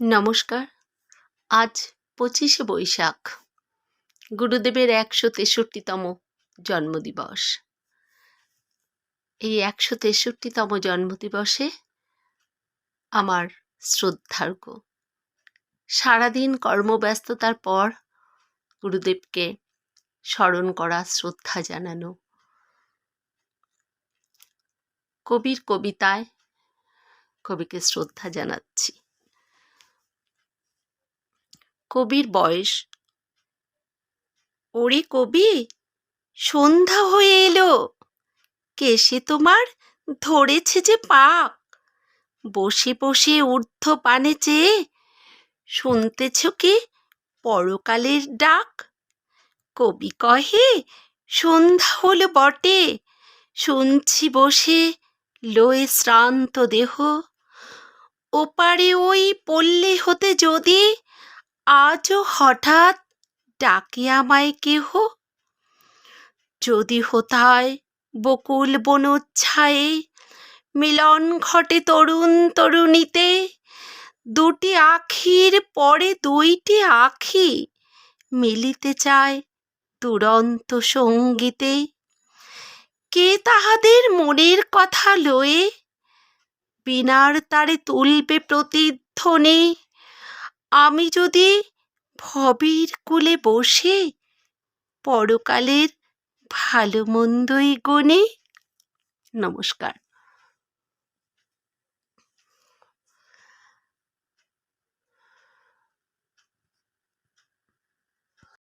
নমস্কার। আজ পঁচিশে বৈশাখ, গুরুদেবের একশো তেষট্টিতম জন্মদিবস। এই একশো তেষট্টিতম জন্মদিবসে আমার শ্রদ্ধার্ঘ। সারাদিন কর্মব্যস্ততার পর গুরুদেবকে স্মরণ করা, শ্রদ্ধা জানানো। কবির কবিতায় কবিকে শ্রদ্ধা জানাচ্ছি। কবির বয়স। ওরে কবি, সন্ধ্যা হয়ে এলো। কেসে তোমার ধরেছে যে পাক। বসে বসে ঊর্ধ্ব পানে চেয়ে শুনতেছ কি পরকালের ডাক? কবি কহে, সন্ধ্যা হলো বটে। শুনছি বসে লয়ে শ্রান্ত দেহ। ওপারে ওই পল্লী হতে যদি আজও হঠাৎ ডাকে আমায় কেহ? যদি হোতায় বকুল বনোচ্ছায়ে, মিলন ঘটে তরুণ তরুণীতে, দুটি আখির পরে দুইটি আখি মিলিতে চায় দুরন্ত সঙ্গীতে। কে তাহাদের মনের কথা লয়ে, বিনার তারে তুলবে প্রতিধ্বনি আমি যদি ভবির কুলে বসে পরকালের ভালো মন্দই গুণে। নমস্কার।